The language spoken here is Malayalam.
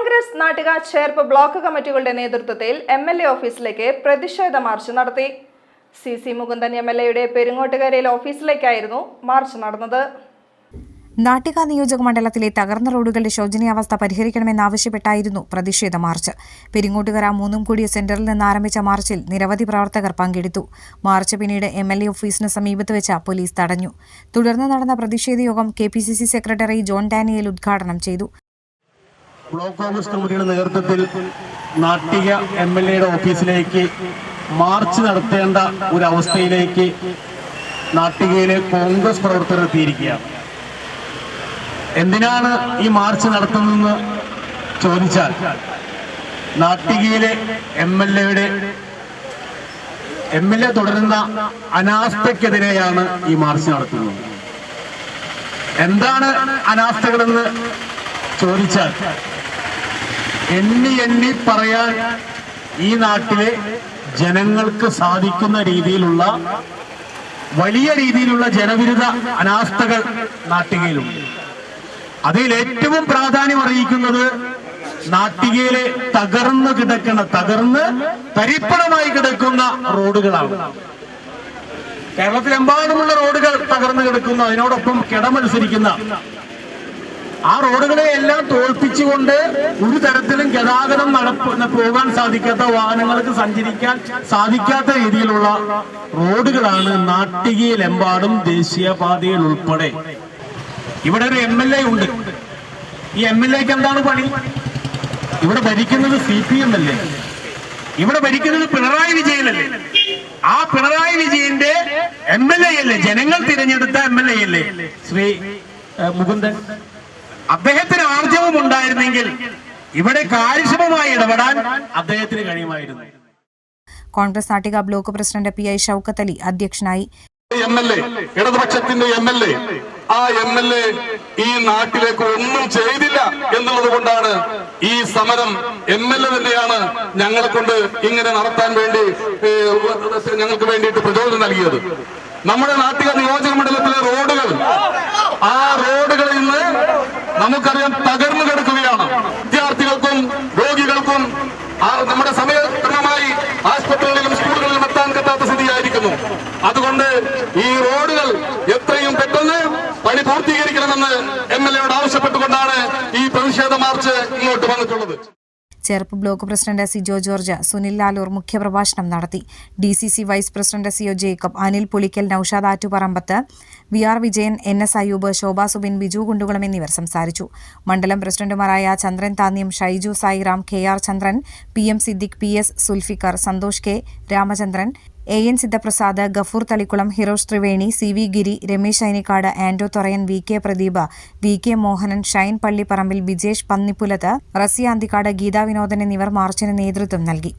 കോൺഗ്രസ് നാട്ടിക ചേർപ്പ് ബ്ലോക്ക് കമ്മിറ്റികളുടെ നേതൃത്വത്തിൽ എം എൽ എ ഓഫീസിലേക്ക് പ്രതിഷേധ മാർച്ച് നടത്തി. C C Mukundan M L എയുടെ പെരുങ്ങോട്ടുകരയിൽ ഓഫീസിലേക്കായിരുന്നു മാർച്ച് നടന്നത്. നാട്ടിക നിയോജക മണ്ഡലത്തിലെ തകർന്ന റോഡുകളുടെ ശോചനീയാവസ്ഥ പരിഹരിക്കണമെന്നാവശ്യപ്പെട്ടായിരുന്നു പ്രതിഷേധ മാർച്ച്. പെരിങ്ങോട്ടുകര മൂന്നും കൂടിയ സെന്ററിൽ നിന്ന് ആരംഭിച്ച മാർച്ചിൽ നിരവധി പ്രവർത്തകർ പങ്കെടുത്തു. മാർച്ച് പിന്നീട് എം എൽ എ ഓഫീസിന് സമീപത്ത് വെച്ച പോലീസ് തടഞ്ഞു. തുടർന്ന് നടന്ന പ്രതിഷേധ യോഗം K P C C secretary John Daniel ഉദ്ഘാടനം ചെയ്തു. ബ്ലോക്ക് കോൺഗ്രസ് കമ്മിറ്റിയുടെ നേതൃത്വത്തിൽ നാട്ടിക എം എൽ എയുടെ ഓഫീസിലേക്ക് മാർച്ച് നടത്തേണ്ട ഒരു അവസ്ഥയിലേക്ക് നാട്ടികയിലെ കോൺഗ്രസ് പ്രവർത്തകർ എത്തിയിരിക്കുകയാണ്. എന്തിനാണ് ഈ മാർച്ച് നടത്തുന്നതെന്ന് ചോദിച്ചാൽ നാട്ടികയിലെ എം എൽ എയുടെ എം എൽ എ തുടരുന്ന അനാസ്ഥയ്ക്കെതിരെയാണ് ഈ മാർച്ച് നടത്തുന്നത്. എന്താണ് അനാസ്ഥകളെന്ന് ചോദിച്ചാൽ എണ്ണി എണ്ണി പറയാൻ ഈ നാട്ടിലെ ജനങ്ങൾക്ക് സാധിക്കുന്ന രീതിയിലുള്ള വലിയ രീതിയിലുള്ള ജനവിരുദ്ധ അനാസ്ഥകൾ നാട്ടികയിലുണ്ട്. അതിൽ ഏറ്റവും പ്രാധാന്യം അറിയിക്കുന്നത് നാട്ടികയിലെ തകർന്ന് കിടക്കുന്ന തകർന്ന് തരിപ്പണമായി കിടക്കുന്ന റോഡുകളാണ്. കേരളത്തിലെമ്പാടുമുള്ള റോഡുകൾ തകർന്നു കിടക്കുന്നു. അതിനോടൊപ്പം കിടമത്സരിക്കുന്ന ആ റോഡുകളെ എല്ലാം തോൽപ്പിച്ചുകൊണ്ട് ഒരു തരത്തിലും ഗതാഗതം നടപ്പ് പോകാൻ സാധിക്കാത്ത വാഹനങ്ങൾക്ക് സഞ്ചരിക്കാൻ സാധിക്കാത്ത രീതിയിലുള്ള റോഡുകളാണ് നാട്ടികയിലെമ്പാടും ദേശീയപാതയിൽ ഉൾപ്പെടെ. ഇവിടെ ഒരു എം എൽ എ ഉണ്ട്. ഈ എം എൽ എക്ക് എന്താണ് പണി? ഇവിടെ ഭരിക്കുന്നത് സി പി എം അല്ലേ? ഇവിടെ ഭരിക്കുന്നത് പിണറായി വിജയനല്ലേ? ആ പിണറായി വിജയന്റെ എം എൽ എ അല്ലേ? ജനങ്ങൾ തിരഞ്ഞെടുത്ത എം എൽ എ അല്ലേ? ശ്രീ മുകുന്ദൻ. അദ്ദേഹത്തിന് ആർജവം ഉണ്ടായിരുന്നെങ്കിൽ ഇവിടെ കാര്യക്ഷമമായി ഇടപെടാൻ അദ്ദേഹത്തിന് കഴിയുമായിരുന്നു. Congress Nattika block president P I Shoukath Ali അധ്യക്ഷനായി. എം എൽ എ ഇടതുപക്ഷത്തിന്റെ എം എൽ എ. ആ എം എൽ എ ഈ നാട്ടിലേക്ക് ഒന്നും ചെയ്തില്ല എന്നുള്ളത് കൊണ്ടാണ് ഈ സമരം എം എൽ എ തന്നെയാണ് ഞങ്ങളെ കൊണ്ട് ഇങ്ങനെ നടത്താൻ വേണ്ടി ഞങ്ങൾക്ക് വേണ്ടിയിട്ട് പ്രചോദനം നൽകിയത്. നമ്മുടെ നാട്ടിക നിയോജക മണ്ഡലത്തിലെ റോഡുകൾ നമുക്കറിയാം തകർന്നു കിടക്കുകയാണ്. വിദ്യാർത്ഥികൾക്കും രോഗികൾക്കും നമ്മുടെ സമയക്രമമായി ആശുപത്രികളിലും സ്കൂളുകളിലും എത്താൻ കിട്ടാത്ത സ്ഥിതിയായിരിക്കുന്നു. അതുകൊണ്ട് ഈ റോഡുകൾ എത്രയും പെട്ടെന്ന് പണി പൂർത്തീകരിക്കണമെന്ന് എം എൽ എയോട് ആവശ്യപ്പെട്ടുകൊണ്ടാണ് ഈ പ്രതിഷേധ മാർച്ച് ഇങ്ങോട്ട് വന്നിട്ടുള്ളത്. Cherpu block president Sijo George Sunil Lalur മുഖ്യപ്രഭാഷണം നടത്തി. D C C vice president CO Jacob Anil Pulickal Noushad Attuparambath V R Vijayan N S Ayyub Shobha Subin Biju Kundukulam എന്നിവർ സംസാരിച്ചു. മണ്ഡലം പ്രസിഡന്റുമാരായ Chandran Thanyam Shaiju Sairam K R Chandran P M Siddique P S Sulfikar Santhosh K Ramachandran A N Sidhaprasad Gafoor Thalikulam Hirosh Triveni C V Giri Ramesh Ayanikkad Ando Thorayan V K Pradeepa V K Mohanan Shine Pallipparambil Bijesh Pannippulath Rasiya Anthikad Geetha Vinodan എന്നിവർ മാർച്ചിന് നേതൃത്വം നൽകി.